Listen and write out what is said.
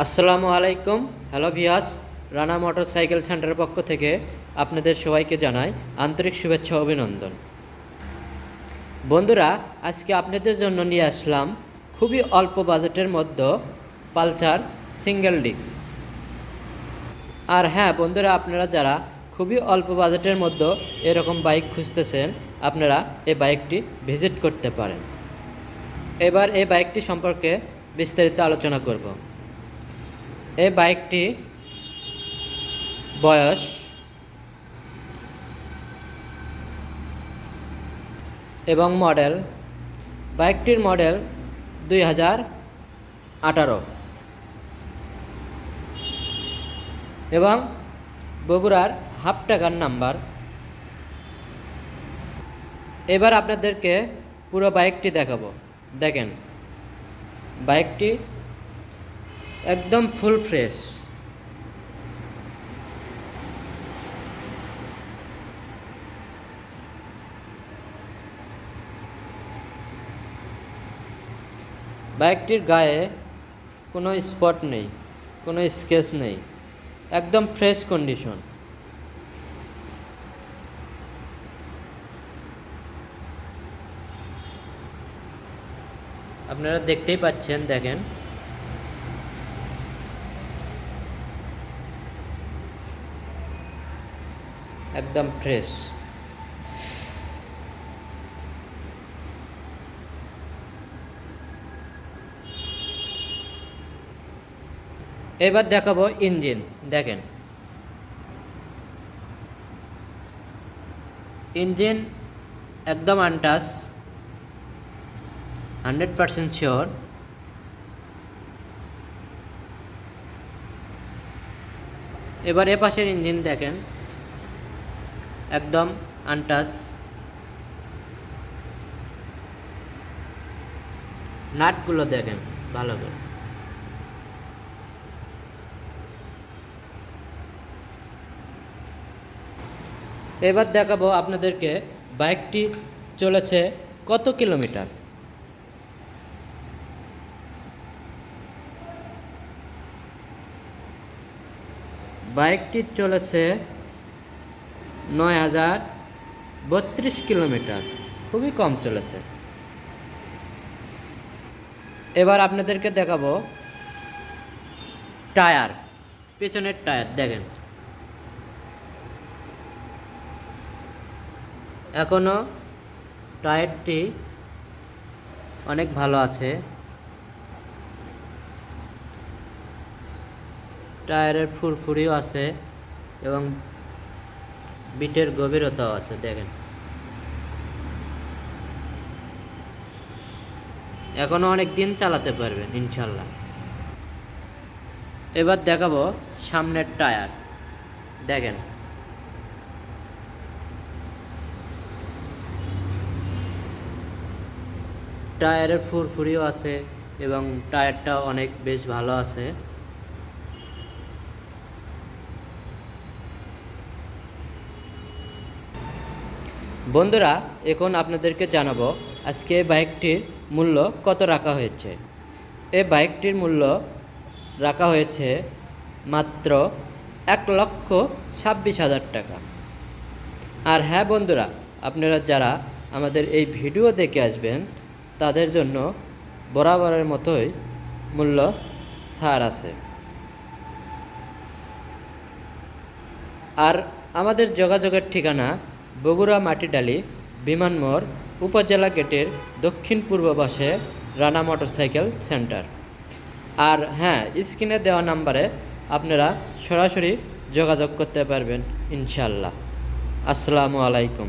আসসালামু আলাইকুম। Hello ভিয়াস Rana motorcycle সেন্টারের পক্ষ থেকে আপনাদের সবাইকে জানাই আন্তরিক শুভেচ্ছা অভিনন্দন। বন্ধুরা, আজকে আপনাদের জন্য নিয়ে আসলাম খুবই অল্প বাজেটের মধ্যে পালসার সিঙ্গেল ডিস্ক। আর হ্যাঁ বন্ধুরা, আপনারা যারা খুবই অল্প বাজেটের মধ্যে এরকম বাইক খুঁজতেছেন, আপনারা এই বাইকটি ভিজিট করতে পারেন। এবার এই বাইকটি সম্পর্কে বিস্তারিত আলোচনা করব। এই বাইকটি বয়স এবং মডেল, বাইকটির মডেল দুই হাজার আঠারো। এবং বগুড়ার হাফ টাকার নাম্বার। এবার আপনাদেরকে পুরো বাইকটি দেখাবো। দেখেন, বাইকটি একদম ফুল ফ্রেশ। বাইকটির গায়ে কোনো স্পট নেই, কোনো স্কেচ নেই, একদম ফ্রেশ কন্ডিশন। আপনারা দেখতেই পাচ্ছেন, দেখেন। একদম ফ্রেশ এবার দেখাবো ইঞ্জিন, দেখেন। ইঞ্জিন একদম আনটাস হান্ড্রেড পারসেন্ট শিওর এবার এ পাশের ইঞ্জিন দেখেন। একদম আনটাস নাটগুলো দেখেন, ভালো করে। এবার দেখাবো আপনাদেরকে বাইকটি চলেছে কত কিলোমিটার? বাইকটি চলেছে নয় হাজার বত্রিশ কিলোমিটার। খুবই কম চলেছে। এবার আপনাদেরকে দেখাবো টায়ার, পেছনের টায়ার, দেখেন। এখনও টায়ারটি অনেক ভালো আছে। টায়ারের ফুরফুরিও আছে এবং বিটের গভীরতাও আছে, দেখেন। এখনও অনেক দিন চালাতে পারবেন, ইনশাল্লাহ। এবার দেখাবো সামনের টায়ার। দেখেন। টায়ারের ফুরফুরিও আছে এবং টায়ারটাও অনেক বেশ ভালো আছে। বন্ধুরা, এখন আপনাদেরকে জানাব আজকে এই বাইকটির মূল্য কত রাখা হয়েছে। এই বাইকটির মূল্য রাখা হয়েছে মাত্র এক লক্ষ ছাব্বিশ হাজার টাকা। আর হ্যাঁ বন্ধুরা, আপনারা যারা আমাদের এই ভিডিও দেখে আসবেন, তাদের জন্য বরাবরের মতোই মূল্য ছাড় আছে। আর আমাদের যোগাযোগের ঠিকানা বগুড়া মাটিডালি বিমান মোড় উপজেলা গেটের দক্ষিণ পূর্ব পাশে রানা মোটরসাইকেল সেন্টার। আর হ্যাঁ স্ক্রিনে দেওয়া নাম্বারে আপনারা সরাসরি যোগাযোগ করতে পারবেন ইনশাল্লাহ আসসালামু আলাইকুম।